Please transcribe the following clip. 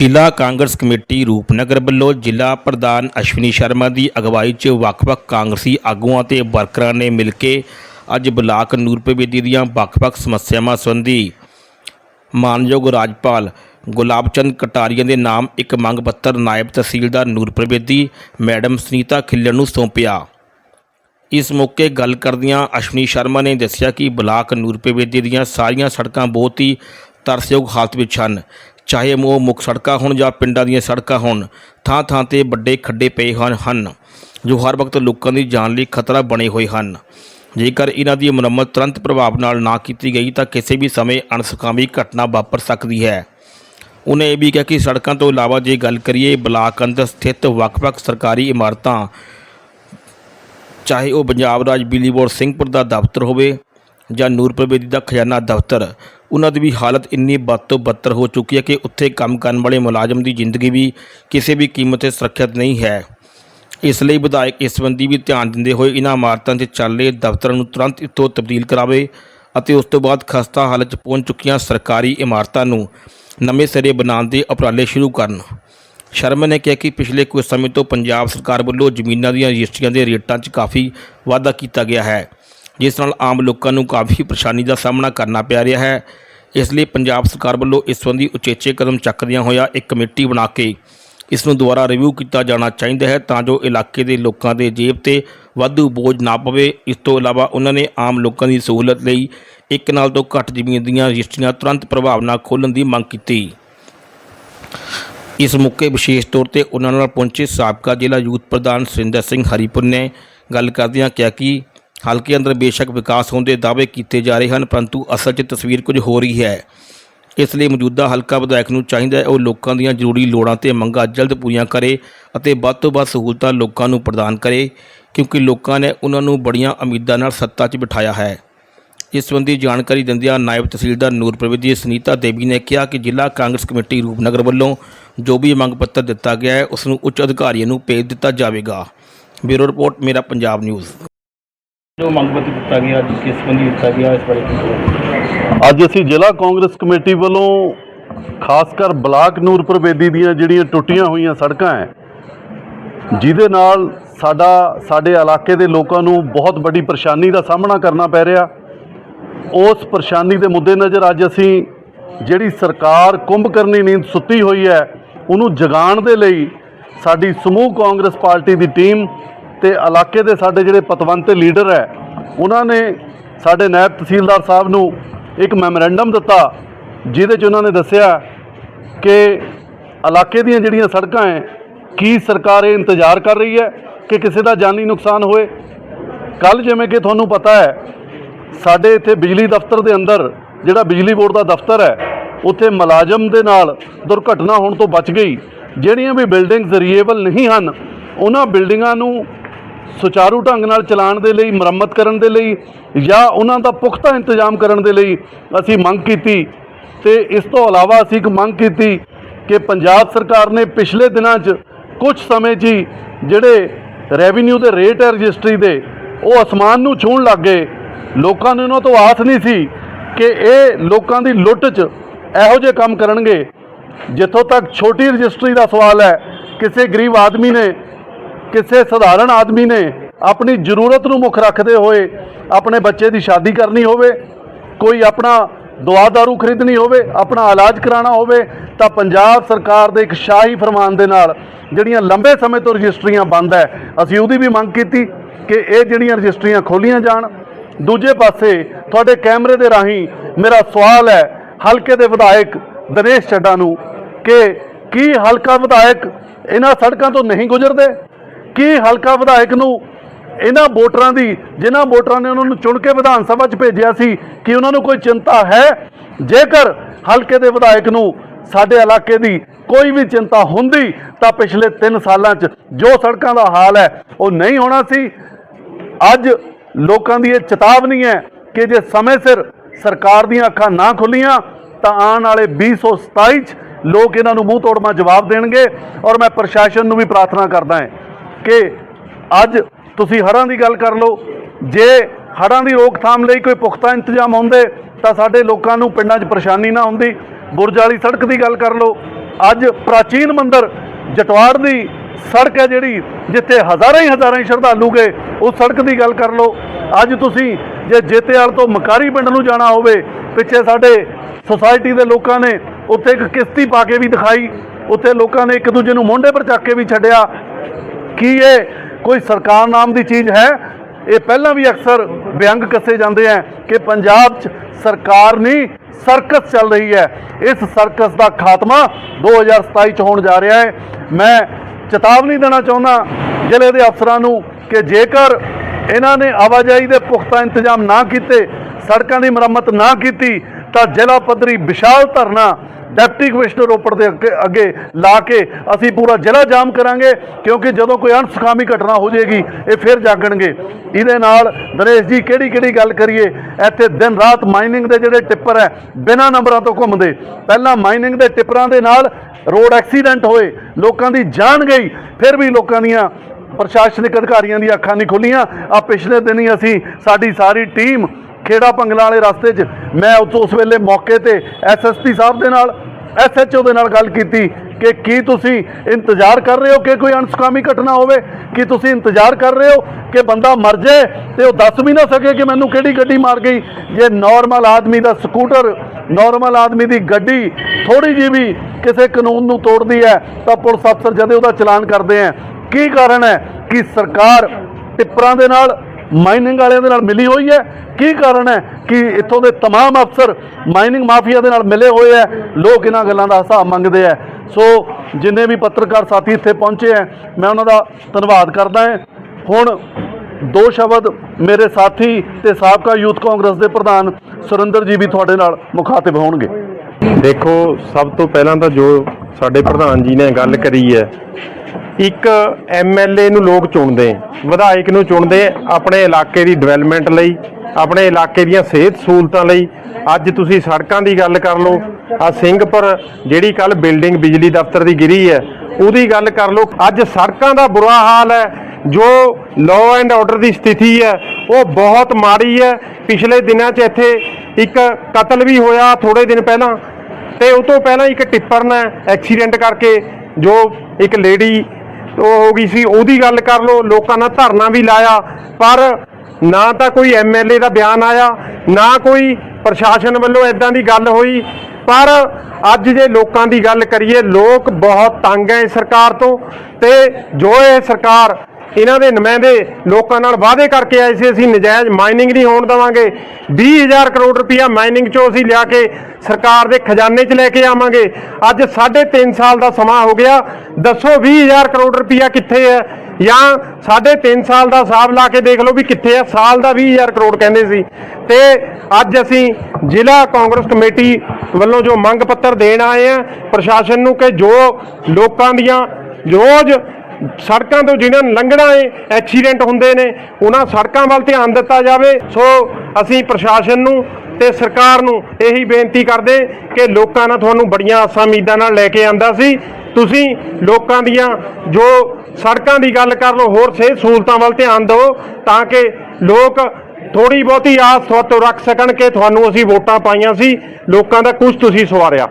ਜ਼ਿਲ੍ਹਾ ਕਾਂਗਰਸ ਕਮੇਟੀ ਰੂਪਨਗਰ ਵੱਲੋਂ ਜ਼ਿਲ੍ਹਾ ਪ੍ਰਧਾਨ ਅਸ਼ਵਨੀ ਸ਼ਰਮਾ ਦੀ ਅਗਵਾਈ 'ਚ ਵੱਖ-ਵੱਖ ਕਾਂਗਰਸੀ ਆਗੂਆਂ ਤੇ ਵਰਕਰਾਂ ਨੇ ਮਿਲ ਕੇ ਅੱਜ ਬਲਾਕ ਨੂਰਪੁਰ ਦੀਆਂ ਵੱਖ-ਵੱਖ ਸਮੱਸਿਆਵਾਂ ਸੰਬੰਧੀ ਮਾਨਯੋਗ ਰਾਜਪਾਲ ਗੁਲਾਬ ਚੰਦ ਕਟਾਰੀਆ ਦੇ ਨਾਮ ਇੱਕ ਮੰਗ ਪੱਤਰ ਨਾਇਬ ਤਹਿਸੀਲਦਾਰ ਨੂਰਪੁਰ ਮੈਡਮ ਸੁਨੀਤਾ ਖਿੱਲਰ ਨੂੰ ਸੌਂਪਿਆ। ਇਸ ਮੌਕੇ ਗੱਲ ਕਰਦਿਆਂ ਅਸ਼ਵਨੀ ਸ਼ਰਮਾ ਨੇ ਦੱਸਿਆ ਕਿ ਬਲਾਕ ਨੂਰਪੁਰ ਦੀਆਂ ਸਾਰੀਆਂ ਸੜਕਾਂ ਬਹੁਤ ਹੀ ਤਰਸਯੋਗ ਹਾਲਤ ਵਿੱਚ ਹਨ। ਚਾਹੇ ਉਹ ਮੁੱਖ ਸੜਕਾਂ ਹੋਣ ਜਾਂ ਪਿੰਡਾਂ ਦੀਆਂ ਸੜਕਾਂ ਹੋਣ, ਥਾਂ ਥਾਂ ਤੇ ਵੱਡੇ ਖੱਡੇ ਪਏ ਹਨ, ਜੋ ਹਰ ਵਕਤ ਲੋਕਾਂ ਦੀ ਜਾਨ ਲਈ ਖਤਰਾ ਬਣੇ ਹੋਏ ਹਨ। ਜੇਕਰ ਇਹਨਾਂ ਦੀ ਮੁਰੰਮਤ ਤੁਰੰਤ ਪ੍ਰਭਾਵ ਨਾਲ ਨਾ ਕੀਤੀ ਗਈ, ਤਾਂ ਕਿਸੇ ਵੀ ਸਮੇਂ ਅਣਸੁਖਾਵੀ ਘਟਨਾ ਵਾਪਰ ਸਕਦੀ ਹੈ। ਉਹਨੇ ਇਹ ਵੀ ਕਿਹਾ ਕਿ ਸੜਕਾਂ ਤੋਂ ਇਲਾਵਾ ਜੇ ਗੱਲ ਕਰੀਏ, ਬਲਾਕ ਅੰਦਰ ਸਥਿਤ ਵੱਖ-ਵੱਖ ਸਰਕਾਰੀ ਇਮਾਰਤਾਂ, ਚਾਹੇ ਉਹ ਪੰਜਾਬ ਰਾਜ ਬਿਜਲੀ ਬੋਰਡ ਸਿੰਘਪੁਰ ਦਾ ਦਫ਼ਤਰ ਹੋਵੇ ਜਾਂ ਨੂਰਪੁਰ ਬੇਦੀ ਦਾ ਖਜ਼ਾਨਾ ਦਫ਼ਤਰ ਉਹਨਾਂ ਦੀ ਵੀ ਹਾਲਤ ਇੰਨੀ ਬਦ ਤੋਂ ਬਦਤਰ ਹੋ ਚੁੱਕੀ ਹੈ ਕਿ ਉੱਥੇ ਕੰਮ ਕਰਨ ਵਾਲੇ ਮੁਲਾਜ਼ਮ ਦੀ ਜ਼ਿੰਦਗੀ ਵੀ ਕਿਸੇ ਵੀ ਕੀਮਤ ਤੇ ਸੁਰੱਖਿਅਤ ਨਹੀਂ ਹੈ। ਇਸ ਲਈ ਵਿਧਾਇਕ ਇਸ ਸੰਬੰਧੀ ਵੀ ਧਿਆਨ ਦਿੰਦੇ ਹੋਏ ਇਹਨਾਂ ਇਮਾਰਤਾਂ 'ਚ ਚੱਲ ਰਹੇ ਦਫ਼ਤਰਾਂ ਨੂੰ ਤੁਰੰਤ ਇੱਥੋਂ ਤਬਦੀਲ ਕਰਾਵੇ ਅਤੇ ਉਸ ਤੋਂ ਬਾਅਦ ਖਸਤਾ ਹਾਲਤ 'ਚ ਪਹੁੰਚ ਚੁੱਕੀਆਂ ਸਰਕਾਰੀ ਇਮਾਰਤਾਂ ਨੂੰ ਨਵੇਂ ਸਿਰੇ ਬਣਾਉਣ ਦੇ ਉਪਰਾਲੇ ਸ਼ੁਰੂ ਕਰਨ। ਸ਼ਰਮਾ ਨੇ ਕਿਹਾ ਕਿ ਪਿਛਲੇ ਕੁਝ ਸਮੇਂ ਤੋਂ ਪੰਜਾਬ ਸਰਕਾਰ ਵੱਲੋਂ ਜ਼ਮੀਨਾਂ ਦੀਆਂ ਰਜਿਸਟਰੀਆਂ ਦੇ ਰੇਟਾਂ 'ਚ ਕਾਫੀ ਵਾਧਾ ਕੀਤਾ ਗਿਆ ਹੈ। ਜਿਸ ਨਾਲ ਆਮ ਲੋਕਾਂ ਨੂੰ ਕਾਫੀ ਪਰੇਸ਼ਾਨੀ ਦਾ ਸਾਹਮਣਾ ਕਰਨਾ ਪੈ ਰਿਹਾ ਹੈ। ਇਸ ਲਈ ਪੰਜਾਬ ਸਰਕਾਰ ਵੱਲੋਂ ਇਸ ਸੰਬੰਧੀ ਉਚੇਚੇ ਕਦਮ ਚੱਕਦਿਆਂ ਹੋਇਆ ਇੱਕ ਕਮੇਟੀ ਬਣਾ ਕੇ ਇਸ ਨੂੰ ਦੁਬਾਰਾ ਰਿਵਿਊ ਕੀਤਾ ਜਾਣਾ ਚਾਹੀਦਾ ਹੈ ਤਾਂ ਜੋ ਇਲਾਕੇ ਦੇ ਲੋਕਾਂ ਦੇ ਜੇਬ ਤੇ ਵਾਧੂ ਬੋਝ ਨਾ ਪਵੇ। ਇਸ ਤੋਂ ਇਲਾਵਾ ਉਹਨਾਂ ਨੇ ਆਮ ਲੋਕਾਂ ਦੀ ਸਹੂਲਤ ਲਈ ਇੱਕ ਨਾਲ ਤੋਂ ਘੱਟ ਜ਼ਮੀਨ ਦੀਆਂ ਰਜਿਸਟਰੀਆਂ ਤੁਰੰਤ ਪ੍ਰਭਾਵ ਨਾਲ ਖੋਲ੍ਹਣ ਦੀ ਮੰਗ ਕੀਤੀ। ਇਸ ਮੌਕੇ ਵਿਸ਼ੇਸ਼ ਤੌਰ ਤੇ ਉਹਨਾਂ ਨਾਲ ਪਹੁੰਚੇ ਸਾਬਕਾ ਜ਼ਿਲ੍ਹਾ ਯੂਥ ਪ੍ਰਧਾਨ ਸੁਰਿੰਦਰ ਸਿੰਘ ਹਰੀਪੁਰ ਨੇ ਗੱਲ ਕਰਦਿਆਂ ਕਿਹਾ ਕਿ ਹਲਕੇ ਅੰਦਰ ਬੇਸ਼ੱਕ ਵਿਕਾਸ ਹੋਣ ਦੇ ਦਾਅਵੇ ਕੀਤੇ ਜਾ ਰਹੇ ਹਨ, ਪਰੰਤੂ ਅਸਲ 'ਚ ਤਸਵੀਰ ਕੁਝ ਹੋਰ ਹੀ ਹੈ। ਇਸ ਲਈ ਮੌਜੂਦਾ ਹਲਕਾ ਵਿਧਾਇਕ ਨੂੰ ਚਾਹੀਦਾ ਹੈ ਉਹ ਲੋਕਾਂ ਦੀਆਂ ਜ਼ਰੂਰੀ ਲੋੜਾਂ ਤੇ ਮੰਗਾਂ ਜਲਦ ਪੂਰੀਆਂ ਕਰੇ ਅਤੇ ਵੱਧ ਤੋਂ ਵੱਧ ਸਹੂਲਤਾਂ ਲੋਕਾਂ ਨੂੰ ਪ੍ਰਦਾਨ ਕਰੇ, ਕਿਉਂਕਿ ਲੋਕਾਂ ਨੇ ਉਹਨਾਂ ਨੂੰ ਬੜੀਆਂ ਉਮੀਦਾਂ ਨਾਲ ਸੱਤਾ 'ਚ ਬਿਠਾਇਆ ਹੈ। ਇਸ ਸੰਬੰਧੀ ਜਾਣਕਾਰੀ ਦਿੰਦਿਆਂ ਨਾਇਬ ਤਹਿਸੀਲਦਾਰ ਨੂਰਪੁਰ ਦੀ ਸੁਨੀਤਾ ਦੇਵੀ ਨੇ ਕਿਹਾ ਕਿ ਜ਼ਿਲ੍ਹਾ ਕਾਂਗਰਸ ਕਮੇਟੀ ਰੂਪਨਗਰ ਵੱਲੋਂ ਜੋ ਵੀ ਮੰਗ ਪੱਤਰ ਦਿੱਤਾ ਗਿਆ ਹੈ, ਉਸ ਨੂੰ ਉੱਚ ਅਧਿਕਾਰੀਆਂ ਨੂੰ ਭੇਜ ਦਿੱਤਾ ਜਾਵੇਗਾ। ਬਿਊਰੋ ਰਿਪੋਰਟ, ਮੇਰਾ ਪੰਜਾਬ ਨਿਊਜ਼। ਜੋ ਮੰਗ ਪੱਤਰ ਦਿੱਤਾ ਗਿਆ, ਅੱਜ ਕਿਸ ਸੰਬੰਧੀ ਦਿੱਤਾ ਗਿਆ, ਇਸ ਬਾਰੇ ਅੱਜ ਅਸੀਂ ਜ਼ਿਲ੍ਹਾ ਕਾਂਗਰਸ ਕਮੇਟੀ ਵੱਲੋਂ ਖਾਸ ਕਰ ਬਲਾਕ ਨੂਰਪੁਰ ਬੇਦੀ ਦੀਆਂ ਜਿਹੜੀਆਂ ਟੁੱਟੀਆਂ ਹੋਈਆਂ ਸੜਕਾਂ ਹੈ ਜਿਹਦੇ ਨਾਲ ਸਾਡਾ, ਸਾਡੇ ਇਲਾਕੇ ਦੇ ਲੋਕਾਂ ਨੂੰ ਬਹੁਤ ਵੱਡੀ ਪਰੇਸ਼ਾਨੀ ਦਾ ਸਾਹਮਣਾ ਕਰਨਾ ਪੈ ਰਿਹਾ। ਉਸ ਪਰੇਸ਼ਾਨੀ ਦੇ ਮੁੱਦੇ ਨਜ਼ਰ ਅੱਜ ਅਸੀਂ ਜਿਹੜੀ ਸਰਕਾਰ ਕੁੰਭਕਰਨੀ ਨੀਂਦ ਸੁੱਤੀ ਹੋਈ ਹੈ ਉਹਨੂੰ ਜਗਾਉਣ ਦੇ ਲਈ ਸਾਡੀ ਸਮੂਹ ਕਾਂਗਰਸ ਪਾਰਟੀ ਦੀ ਟੀਮ ਤੇ ਇਲਾਕੇ ਦੇ ਸਾਡੇ ਜਿਹੜੇ ਪਤਵੰਤੇ ਲੀਡਰ ਹੈ, ਉਹਨਾਂ ਨੇ ਸਾਡੇ ਨਾਇਬ ਤਹਿਸੀਲਦਾਰ ਸਾਹਿਬ ਨੂੰ ਇੱਕ ਮੈਮੋਰੈਂਡਮ ਦਿੱਤਾ, ਜਿਹਦੇ 'ਚ ਉਹਨਾਂ ਨੇ ਦੱਸਿਆ ਕਿ ਇਲਾਕੇ ਦੀਆਂ ਜਿਹੜੀਆਂ ਸੜਕਾਂ ਹੈ, ਕੀ ਸਰਕਾਰ ਇਹ ਇੰਤਜ਼ਾਰ ਕਰ ਰਹੀ ਹੈ ਕਿ ਕਿਸੇ ਦਾ ਜਾਨੀ ਨੁਕਸਾਨ ਹੋਏ? ਕੱਲ ਜਿਵੇਂ ਕਿ ਤੁਹਾਨੂੰ ਪਤਾ ਹੈ, ਸਾਡੇ ਇੱਥੇ ਬਿਜਲੀ ਦਫ਼ਤਰ ਦੇ ਅੰਦਰ, ਜਿਹੜਾ ਬਿਜਲੀ ਬੋਰਡ ਦਾ ਦਫ਼ਤਰ ਹੈ, ਉੱਥੇ ਮੁਲਾਜ਼ਮ ਦੇ ਨਾਲ ਦੁਰਘਟਨਾ ਹੋਣ ਤੋਂ ਬਚ ਗਈ। ਜਿਹੜੀਆਂ ਵੀ ਬਿਲਡਿੰਗਸ ਰੀਏਬਲ ਨਹੀਂ ਹਨ, ਉਹਨਾਂ ਬਿਲਡਿੰਗਾਂ ਨੂੰ ਸੁਚਾਰੂ ਢੰਗ ਨਾਲ ਚਲਾਉਣ ਦੇ ਲਈ, ਮੁਰੰਮਤ ਕਰਨ ਦੇ ਲਈ ਜਾਂ ਉਹਨਾਂ ਦਾ ਪੁਖਤਾ ਇੰਤਜ਼ਾਮ ਕਰਨ ਦੇ ਲਈ ਅਸੀਂ ਮੰਗ ਕੀਤੀ। ਤੇ ਇਸ ਤੋਂ ਇਲਾਵਾ ਅਸੀਂ ਇੱਕ ਮੰਗ ਕੀਤੀ ਕਿ ਪੰਜਾਬ ਸਰਕਾਰ ਨੇ ਪਿਛਲੇ ਦਿਨਾਂ 'ਚ ਕੁਝ ਸਮੇਂ 'ਚ ਹੀ ਜਿਹੜੇ ਰੈਵਨਿਊ ਦੇ ਰੇਟ ਹੈ ਰਜਿਸਟਰੀ ਦੇ, ਉਹ ਅਸਮਾਨ ਨੂੰ ਛੂਹਣ ਲੱਗ ਗਏ। ਲੋਕਾਂ ਨੂੰ ਉਹਨਾਂ ਤੋਂ ਆਸ ਨਹੀਂ ਸੀ ਕਿ ਇਹ ਲੋਕਾਂ ਦੀ ਲੁੱਟ 'ਚ ਇਹੋ ਜਿਹੇ ਕੰਮ ਕਰਨਗੇ। ਜਿੱਥੋਂ ਤੱਕ ਛੋਟੀ ਰਜਿਸਟਰੀ ਦਾ ਸਵਾਲ ਹੈ, ਕਿਸੇ ਗਰੀਬ ਆਦਮੀ ਨੇ ਕਿਸੇ ਸਧਾਰਨ ਆਦਮੀ ਨੇ ਆਪਣੀ ਜ਼ਰੂਰਤ ਨੂੰ ਮੁੱਖ ਰੱਖਦੇ ਹੋਏ ਆਪਣੇ ਬੱਚੇ ਦੀ ਸ਼ਾਦੀ ਕਰਨੀ ਹੋਵੇ, ਕੋਈ ਆਪਣਾ ਦਵਾ ਦਾਰੂ ਖਰੀਦਣੀ ਹੋਵੇ, ਆਪਣਾ ਇਲਾਜ ਕਰਾਉਣਾ ਹੋਵੇ, ਤਾਂ ਪੰਜਾਬ ਸਰਕਾਰ ਦੇ ਇੱਕ ਸ਼ਾਹੀ ਫਰਮਾਨ ਦੇ ਨਾਲ ਜਿਹੜੀਆਂ ਲੰਬੇ ਸਮੇਂ ਤੋਂ ਰਜਿਸਟਰੀਆਂ ਬੰਦ ਹੈ, ਅਸੀਂ ਉਹਦੀ ਵੀ ਮੰਗ ਕੀਤੀ ਕਿ ਇਹ ਜਿਹੜੀਆਂ ਰਜਿਸਟਰੀਆਂ ਖੋਲੀਆਂ ਜਾਣ। ਦੂਜੇ ਪਾਸੇ ਤੁਹਾਡੇ ਕੈਮਰੇ ਦੇ ਰਾਹੀਂ ਮੇਰਾ ਸਵਾਲ ਹੈ, ਹਲਕੇ ਦੇ ਵਿਧਾਇਕ ਦਿਨੇਸ਼ ਚੱਡਾ ਨੂੰ ਕਿ ਕੀ ਹਲਕਾ ਵਿਧਾਇਕ ਇਹਨਾਂ ਸੜਕਾਂ ਤੋਂ ਨਹੀਂ ਗੁਜ਼ਰਦੇ? ਕੀ ਹਲਕਾ ਵਿਧਾਇਕ ਨੂੰ ਇਹਨਾਂ ਵੋਟਰਾਂ ਦੀ, ਜਿਨ੍ਹਾਂ ਵੋਟਰਾਂ ਨੇ ਉਹਨਾਂ ਨੂੰ ਚੁਣ ਕੇ ਵਿਧਾਨ ਸਭਾ 'ਚ ਭੇਜਿਆ ਸੀ, ਕਿ ਉਹਨਾਂ ਨੂੰ ਕੋਈ ਚਿੰਤਾ ਹੈ? ਜੇਕਰ ਹਲਕੇ ਦੇ ਵਿਧਾਇਕ ਨੂੰ ਸਾਡੇ ਇਲਾਕੇ ਦੀ ਕੋਈ ਵੀ ਚਿੰਤਾ ਹੁੰਦੀ, ਤਾਂ ਪਿਛਲੇ 3 ਸਾਲਾਂ 'ਚ ਜੋ ਸੜਕਾਂ ਦਾ ਹਾਲ ਹੈ, ਉਹ ਨਹੀਂ ਹੋਣਾ ਸੀ। ਅੱਜ ਲੋਕਾਂ ਦੀ ਇਹ ਚੇਤਾਵਨੀ ਹੈ ਕਿ ਜੇ ਸਮੇਂ ਸਿਰ ਸਰਕਾਰ ਦੀਆਂ ਅੱਖਾਂ ਨਾ ਖੁੱਲੀਆਂ, ਤਾਂ ਆਉਣ ਵਾਲੇ 2027 ਚ ਲੋਕ ਇਹਨਾਂ ਨੂੰ ਮੂੰਹ ਤੋੜਮਾ ਜਵਾਬ ਦੇਣਗੇ ਔਰ ਮੈਂ ਪ੍ਰਸ਼ਾਸਨ ਨੂੰ ਵੀ ਪ੍ਰਾਰਥਨਾ ਕਰਦਾ ਹਾਂ ਕਿ ਅੱਜ ਤੁਸੀਂ ਹੜ੍ਹਾਂ ਦੀ ਗੱਲ ਕਰ ਲਓ। ਜੇ ਹੜ੍ਹਾਂ ਦੀ ਰੋਕਥਾਮ ਲਈ ਕੋਈ ਪੁਖਤਾ ਇੰਤਜ਼ਾਮ ਹੁੰਦੇ ਤਾਂ ਸਾਡੇ ਲੋਕਾਂ ਨੂੰ ਪਿੰਡਾਂ 'ਚ ਪਰੇਸ਼ਾਨੀ ਨਾ ਹੁੰਦੀ। ਬੁਰਜ ਵਾਲੀ ਸੜਕ ਦੀ ਗੱਲ ਕਰ ਲਓ। ਅੱਜ ਪ੍ਰਾਚੀਨ ਮੰਦਿਰ ਜਟਵਾੜ ਦੀ ਸੜਕ ਹੈ ਜਿਹੜੀ, ਜਿੱਥੇ ਹਜ਼ਾਰਾਂ ਹੀ ਹਜ਼ਾਰਾਂ ਹੀ ਸ਼ਰਧਾਲੂ ਗਏ, ਉਸ ਸੜਕ ਦੀ ਗੱਲ ਕਰ ਲਓ। ਅੱਜ ਤੁਸੀਂ ਜੇ ਜੇਤੇਵਾਲ ਤੋਂ ਮਕਾਰੀ ਪਿੰਡ ਨੂੰ ਜਾਣਾ ਹੋਵੇ, ਪਿੱਛੇ ਸਾਡੇ ਸੁਸਾਇਟੀ ਦੇ ਲੋਕਾਂ ਨੇ ਉੱਥੇ ਇੱਕ ਕਿਸ਼ਤੀ ਪਾ ਕੇ ਵੀ ਦਿਖਾਈ। ਉੱਥੇ ਲੋਕਾਂ ਨੇ ਇੱਕ ਦੂਜੇ ਨੂੰ ਮੋਢੇ ਪਰ ਚੱਕ ਕੇ ਵੀ ਛੱਡਿਆ। ਕੀ ਇਹ ਕੋਈ ਸਰਕਾਰ ਨਾਮ ਦੀ ਚੀਜ਼ ਹੈ? ਇਹ ਪਹਿਲਾਂ ਵੀ ਅਕਸਰ ਵਿਅੰਗ ਕੱਸੇ ਜਾਂਦੇ ਆ ਕਿ ਪੰਜਾਬ 'ਚ ਸਰਕਾਰ ਨਹੀਂ ਸਰਕਸ ਚੱਲ ਰਹੀ ਹੈ। ਇਸ ਸਰਕਸ ਦਾ ਖਾਤਮਾ 2027 'ਚ ਹੋਣ ਜਾ ਰਿਹਾ ਹੈ। ਮੈਂ ਚੇਤਾਵਨੀ ਦੇਣਾ ਚਾਹੁੰਦਾ ਜ਼ਿਲ੍ਹੇ ਦੇ ਅਫਸਰਾਂ ਨੂੰ ਕਿ ਜੇਕਰ ਇਹਨਾਂ ਨੇ ਆਵਾਜਾਈ ਦੇ ਪੁਖਤਾ ਇੰਤਜ਼ਾਮ ਨਾ ਕੀਤੇ, ਸੜਕਾਂ ਦੀ ਮੁਰੰਮਤ ਨਾ ਕੀਤੀ, ਤਾਂ ਜ਼ਿਲ੍ਹਾ ਪੱਧਰੀ ਵਿਸ਼ਾਲ ਧਰਨਾ ਡਿਪਟੀ ਕਮਿਸ਼ਨਰ ਰੋਪੜ ਦੇ ਅੱਗੇ ਅੱਗੇ ਲਾ ਕੇ ਅਸੀਂ ਪੂਰਾ ਜ਼ਿਲ੍ਹਾ ਜਾਮ ਕਰਾਂਗੇ, ਕਿਉਂਕਿ ਜਦੋਂ ਕੋਈ ਅਣਸੁਖਾਮੀ ਘਟਨਾ ਹੋ ਜਾਏਗੀ, ਇਹ ਫਿਰ ਜਾਗਣਗੇ। ਇਹਦੇ ਨਾਲ ਨਰੇਸ਼ ਜੀ ਕਿਹੜੀ ਕਿਹੜੀ ਗੱਲ ਕਰੀਏ? ਇੱਥੇ ਦਿਨ ਰਾਤ ਮਾਈਨਿੰਗ ਦੇ ਜਿਹੜੇ ਟਿੱਪਰ ਹੈ, ਬਿਨਾਂ ਨੰਬਰਾਂ ਤੋਂ ਘੁੰਮਦੇ। ਪਹਿਲਾਂ ਮਾਈਨਿੰਗ ਦੇ ਟਿੱਪਰਾਂ ਦੇ ਨਾਲ ਰੋਡ ਐਕਸੀਡੈਂਟ ਹੋਏ, ਲੋਕਾਂ ਦੀ ਜਾਨ ਗਈ, ਫਿਰ ਵੀ ਲੋਕਾਂ ਦੀਆਂ ਪ੍ਰਸ਼ਾਸਨਿਕ ਅਧਿਕਾਰੀਆਂ ਦੀਆਂ ਅੱਖਾਂ ਨਹੀਂ ਖੁੱਲੀਆਂ। ਆ ਪਿਛਲੇ ਦਿਨ ਹੀ ਅਸੀਂ, ਸਾਡੀ ਸਾਰੀ ਟੀਮ ਖੇੜਾ ਪੰਗਲਾ ਵਾਲੇ ਰਸਤੇ 'ਚ ਮੈਂ ਉਸ ਵੇਲੇ ਮੌਕੇ ਤੇ ਐਸਐਸਪੀ ਸਾਹਿਬ ਦੇ ਨਾਲ ਐਸਐਚਓ ਦੇ ਨਾਲ ਗੱਲ ਕੀਤੀ ਕਿ ਕੀ ਤੁਸੀਂ ਇੰਤਜ਼ਾਰ ਕਰ ਰਹੇ ਹੋ ਕਿ ਕੋਈ ਅਣਸੁਕਾਮੀ ਘਟਨਾ ਹੋਵੇ? ਕੀ ਤੁਸੀਂ ਇੰਤਜ਼ਾਰ ਕਰ ਰਹੇ ਹੋ ਕਿ ਬੰਦਾ ਮਰ ਜਾਏ ਤੇ ਉਹ ਦੱਸ ਵੀ ਨਾ ਸਕੇ ਕਿ ਮੈਨੂੰ ਕਿਹੜੀ ਗੱਡੀ ਮਾਰ ਗਈ? ਜੇ ਨਾਰਮਲ ਆਦਮੀ ਦਾ ਸਕੂਟਰ ਨਾਰਮਲ ਆਦਮੀ ਦੀ ਗੱਡੀ ਥੋੜੀ ਜਿਹੀ ਵੀ ਕਿਸੇ ਕਾਨੂੰਨ ਨੂੰ ਤੋੜਦੀ ਹੈ, ਤਾਂ ਪੁਲਿਸ ਅਫਸਰ ਜਦੇ ਉਹਦਾ ਚਲਾਨ ਕਰਦੇ ਆ ਕੀ ਕਾਰਨ ਹੈ? ਕਿ ਸਰਕਾਰ ਟਿੱਪਰਾਂ ਦੇ ਨਾਲ ਮਾਈਨਿੰਗ ਵਾਲਿਆਂ ਦੇ ਨਾਲ ਮਿਲੀ ਹੋਈ ਹੈ ਕੀ ਕਾਰਨ ਹੈ ਕਿ ਇੱਥੋਂ ਦੇ तमाम ਅਫਸਰ ਮਾਈਨਿੰਗ ਮਾਫੀਆ ਦੇ ਨਾਲ ਮਿਲੇ ਹੋਏ ਹੈ ਲੋਕ ਇਹਨਾਂ ਗੱਲਾਂ ਦਾ ਹਿਸਾਬ ਮੰਗਦੇ ਹੈ ਸੋ ਜਿੰਨੇ ਵੀ ਪੱਤਰਕਾਰ ਸਾਥੀ ਇੱਥੇ ਪਹੁੰਚੇ ਹੈ ਮੈਂ ਉਹਨਾਂ ਦਾ ਧੰਨਵਾਦ ਕਰਦਾ ਹਾਂ ਹੁਣ ਦੋ ਸ਼ਬਦ ਮੇਰੇ ਸਾਥੀ ਤੇ ਸਾਬਕਾ ਯੂਥ ਕਾਂਗਰਸ ਦੇ ਪ੍ਰਧਾਨ ਸੁਰਿੰਦਰ ਜੀ ਵੀ ਤੁਹਾਡੇ ਨਾਲ ਮੁਖਾਤਿਬ ਹੋਣਗੇ ਦੇਖੋ ਸਭ ਤੋਂ ਪਹਿਲਾਂ ਤਾਂ ਜੋ ਸਾਡੇ ਪ੍ਰਧਾਨ ਜੀ ਨੇ ਗੱਲ ਕਰੀ ਹੈ। ਇੱਕ ਐਮਐਲਏ ਨੂੰ ਲੋਕ ਚੁਣਦੇ, ਵਿਧਾਇਕ ਨੂੰ ਚੁਣਦੇ ਆਪਣੇ ਇਲਾਕੇ ਦੀ ਡਿਵੈਲਪਮੈਂਟ ਲਈ, ਆਪਣੇ ਇਲਾਕੇ ਦੀਆਂ ਸਿਹਤ ਸਹੂਲਤਾਂ ਲਈ। ਅੱਜ ਤੁਸੀਂ ਸੜਕਾਂ ਦੀ ਗੱਲ ਕਰ ਲਓ, ਆ ਸਿੰਘਪੁਰ ਜਿਹੜੀ ਕੱਲ ਬਿਲਡਿੰਗ ਬਿਜਲੀ ਦਫ਼ਤਰ ਦੀ ਗਿਰੀ ਹੈ, ਉਹਦੀ ਗੱਲ ਕਰ ਲਓ। ਅੱਜ ਸੜਕਾਂ ਦਾ ਬੁਰਾ ਹਾਲ ਹੈ, ਜੋ ਲਾਅ ਐਂਡ ਆਰਡਰ ਦੀ ਸਥਿਤੀ ਹੈ, ਉਹ ਬਹੁਤ ਮਾੜੀ ਹੈ। ਪਿਛਲੇ ਦਿਨਾਂ 'ਚ ਇੱਥੇ ਇੱਕ ਕਤਲ ਵੀ ਹੋਇਆ ਥੋੜੇ ਦਿਨ ਪਹਿਲਾਂ। ਤੇ ਉਹ ਤੋਂ ਪਹਿਲਾਂ ਇੱਕ ਟਿੱਪਰ ਨੇ ਐਕਸੀਡੈਂਟ ਕਰਕੇ ਜੋ ਇੱਕ ਲੇਡੀ ਉਹ ਹੋ ਗਈ ਸੀ, ਉਹਦੀ ਗੱਲ ਕਰ ਲਓ, ਲੋਕਾਂ ਨਾਲ ਧਰਨਾ ਵੀ ਲਾਇਆ, ਪਰ ਨਾ ਤਾਂ ਕੋਈ ਐਮਐਲਏ ਦਾ ਬਿਆਨ ਆਇਆ, ਨਾ ਕੋਈ ਪ੍ਰਸ਼ਾਸਨ ਵੱਲੋਂ ਇਦਾਂ ਦੀ ਗੱਲ ਹੋਈ, ਪਰ ਅੱਜ ਜੇ ਲੋਕਾਂ ਦੀ ਗੱਲ ਕਰੀਏ, ਲੋਕ ਬਹੁਤ ਤੰਗ ਹੈ ਇਸ ਸਰਕਾਰ ਤੋਂ ਤੇ ਜੋ ਇਹ ਸਰਕਾਰ ਇਹਨਾਂ ਦੇ ਨੁਮਾਇੰਦੇ ਲੋਕਾਂ ਨਾਲ ਵਾਅਦੇ ਕਰਕੇ ਆਏ ਸੀ, ਅਸੀਂ ਨਜਾਇਜ਼ ਮਾਈਨਿੰਗ ਨਹੀਂ ਹੋਣ ਦੇਵਾਂਗੇ 20000 ਕਰੋੜ ਰੁਪਇਆ ਮਾਈਨਿੰਗ ਚੋਂ ਅਸੀਂ ਲਿਆ ਕੇ ਸਰਕਾਰ ਦੇ ਖਜ਼ਾਨੇ 'ਚ ਲੈ ਕੇ ਆਵਾਂਗੇ। ਅੱਜ 3.5 ਸਾਲ ਦਾ ਸਮਾਂ ਹੋ ਗਿਆ। ਦੱਸੋ 20000 ਕਰੋੜ ਰੁਪਇਆ ਕਿੱਥੇ ਹੈ? ਜਾਂ 3.5 ਸਾਲ ਦਾ ਹਿਸਾਬ ਲਾ ਕੇ ਦੇਖ ਲਓ ਵੀ ਕਿੱਥੇ ਹੈ। ਸਾਲ ਦਾ 20000 ਕਰੋੜ ਕਹਿੰਦੇ ਸੀ। ਤੇ ਅੱਜ ਅਸੀਂ ਜ਼ਿਲ੍ਹਾ ਕਾਂਗਰਸ ਕਮੇਟੀ ਵੱਲੋਂ ਜੋ ਮੰਗ ਪੱਤਰ ਦੇਣ ਆਏ ਆ ਪ੍ਰਸ਼ਾਸਨ ਨੂੰ ਕਿ ਜੋ ਲੋਕਾਂ ਦੀਆਂ ਰੋਜ਼ ਸੜਕਾਂ ਤੋਂ ਜਿਨ੍ਹਾਂ ਨੂੰ ਲੰਘਣਾ ਹੈ ਐਕਸੀਡੈਂਟ ਹੁੰਦੇ ਨੇ, ਉਹਨਾਂ ਸੜਕਾਂ ਵੱਲ ਧਿਆਨ ਦਿੱਤਾ ਜਾਵੇ। ਸੋ ਅਸੀਂ ਪ੍ਰਸ਼ਾਸਨ ਨੂੰ ਤੇ ਸਰਕਾਰ ਨੂੰ ਇਹੀ ਬੇਨਤੀ ਕਰਦੇ ਕਿ ਲੋਕਾਂ ਨਾਲ ਤੁਹਾਨੂੰ ਬੜੀਆਂ ਆਸਾਂ ਉਮੀਦਾਂ ਨਾਲ ਲੈ ਕੇ ਆਂਦਾ ਸੀ। ਤੁਸੀਂ ਲੋਕਾਂ ਦੀਆਂ ਜੋ ਸੜਕਾਂ ਦੀ ਗੱਲ ਕਰ ਲਓ, ਹੋਰ ਸਿਹਤ ਸਹੂਲਤਾਂ ਵੱਲ ਧਿਆਨ ਦਿਓ ਤਾਂ ਕਿ ਲੋਕ ਥੋੜੀ ਬਹੁਤੀ ਆਸ ਤੁਹਾਤੋਂ ਰੱਖ ਸਕਣ ਕਿ ਤੁਹਾਨੂੰ ਅਸੀਂ ਵੋਟਾਂ ਪਾਈਆਂ ਸੀ। ਲੋਕਾਂ ਦਾ ਕੁਝ ਤੁਸੀਂ ਸਵਾਰਿਆ।